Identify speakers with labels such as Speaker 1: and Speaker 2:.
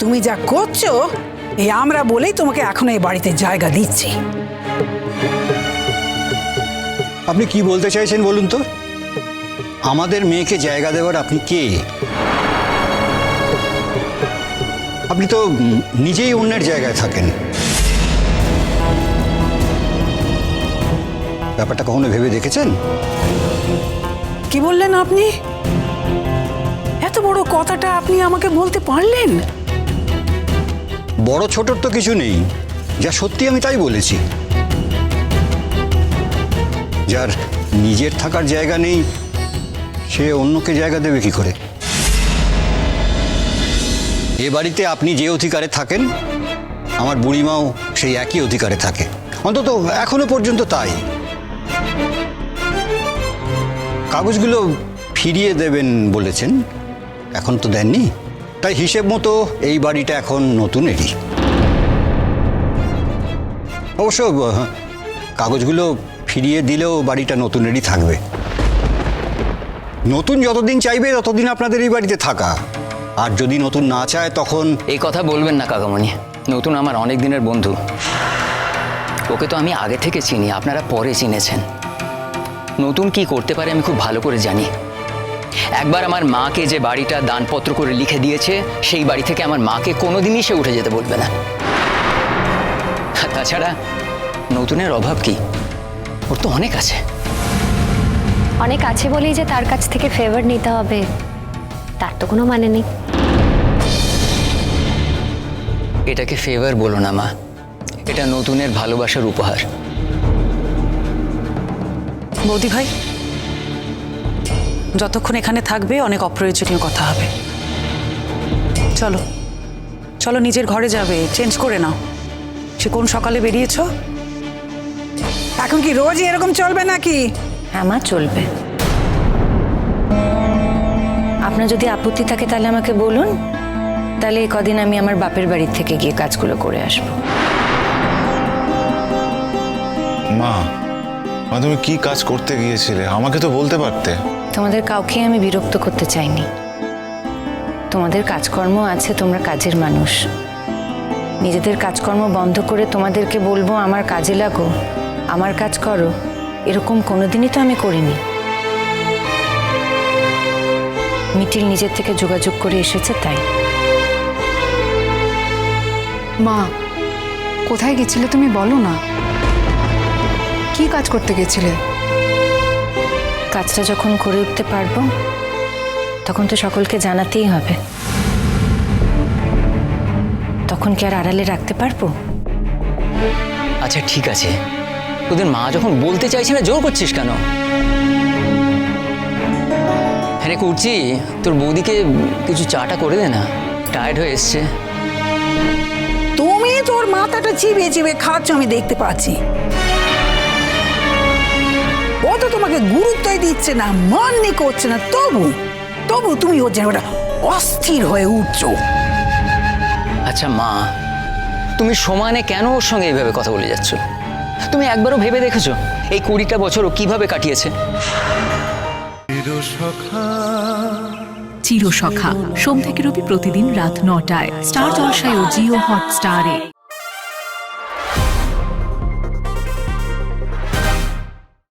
Speaker 1: তুমি যা করছ এই আমরা বলেই তোমাকে এখন এই বাড়িতে জায়গা দিচ্ছি।
Speaker 2: আপনি কি বলতে চাইছেন বলুন তো? আমাদের মেয়েকে জায়গা দেওয়ার আপনি কে? আপনি তো নিজেই অন্যের জায়গায় থাকেন। ব্যাপারটা কখনো ভেবে দেখেছেন?
Speaker 1: কি বললেন আপনি? এত বড় কথাটা আপনি আমাকে বলতে পারলেন?
Speaker 2: বড় ছোটর তো কিছু নেই। যা সত্যি আমি তাই বলেছি। যার নিজের থাকার জায়গা নেই, সে অন্যকে জায়গা দেবে কি করে? এ বাড়িতে আপনি যে অধিকারে থাকেন, আমার বুড়িমাও সেই একই অধিকারে থাকে। অন্তত এখনও পর্যন্ত তাই। কাগজগুলো ফিরিয়ে দেবেন বলেছেন, এখন তো দেননি? তাই হিসেব মতো এই বাড়িটা এখন নতুনেরই। অবশ্য কাগজগুলো ফিরিয়ে দিলেও বাড়িটা নতুনেরই থাকবে। নতুন যতদিন চাইবে, ততদিন আপনাদের এই বাড়িতে থাকা। আর যদি নতুন না চায়, তখন
Speaker 3: এই কথা বলবেন না কাকামণি। নতুন আমার অনেক দিনের বন্ধু। ওকে তো আমি আগে থেকে চিনি, আপনারা পরে চিনেছেন। নতুন কি করতে পারে আমি খুব ভালো করে জানি। একবার আমার মাকে যে বাড়িটা দানপত্র করে লিখে দিয়েছে সেই বাড়ি থেকে আমার মাকে কোনোদিনই সে উঠে যেতে বলবে না। তাছাড়া নতুনের অভাব কি? ওর তো অনেক আছে।
Speaker 4: অনেক আছে বলেই যে তার কাছ থেকে ফেভার নিতে হবে তার তো কোনো মানে নেই।
Speaker 3: এটাকে ফেভার বলো না মা। এটা নতুনের ভালোবাসার উপহার।
Speaker 5: বৌদি ভাই যতক্ষণ এখানে থাকবে অনেক অপ্রয়োজনীয় কথা হবে। চলো। চলো নিজের ঘরে যাবে। চেঞ্জ করে নাও। সে কোন সকালে বেরিয়েছ?
Speaker 1: এখন কি রোজই এরকম চলবে নাকি?
Speaker 6: হ্যাঁ মা চলবে। আপনার যদি আপত্তি থাকে তাহলে আমাকে বলুন। তাহলে এই কদিন আমি আমার বাপের বাড়ির থেকে গিয়ে কাজগুলো করে আসব।
Speaker 7: মা মা তুমি কি কাজ করতে গিয়েছিলে? আমাকে তো বলতে পারতে।
Speaker 6: তোমাদের কাউকে আমি বিরক্ত করতে চাইনি। তোমাদের কাজকর্ম আছে, তোমরা কাজের মানুষ। নিজেদের কাজকর্ম বন্ধ করে তোমাদেরকে বলব, আমার কাজে লাগো, আমার কাজ করো, এরকম কোনোদিনই তো আমি করিনি। মিটিল নিজের থেকে যোগাযোগ করে এসেছে তাই।
Speaker 8: মা, কোথায় গেছিলে তুমি বলো না? কি কাজ করতে গেছিলে?
Speaker 6: কাজটা যখন করে উঠতে পারব তখন তো সকলকে জানাতেই হবে। তখন কি আর আড়ালে রাখতে পারব?
Speaker 3: আচ্ছা ঠিক আছে। তোদের মা যখন বলতে চাইছে না জোর করছিস কেন? হ্যাঁ রে করছি তোর বৌদিকে কিছু চাটা করে দে না। টায়ার্ড হয়ে এসছে।
Speaker 1: তুমি তোর মাথাটা চিবিয়ে চিবিয়ে খাচ্ছ আমি দেখতে পাচ্ছি। তোমাকে গুরুত্বই দিচ্ছে না মান্যই করছে না। তবু তবু তুমি ওর যেন ওটা অস্থির হয়ে উঠছো।
Speaker 3: আচ্ছা মা তুমি সমানে কেন ওর সঙ্গে এইভাবে কথা বলে যাচ্ছ? তুমি একবারও ভেবে দেখেছ এই কুড়িটা বছর ও কীভাবে কাটিয়েছে?
Speaker 9: চিরসখা সোম থেকে রবি প্রতিদিন রাত নটায়। স্টার জলসায় ও জিও হটস্টারে।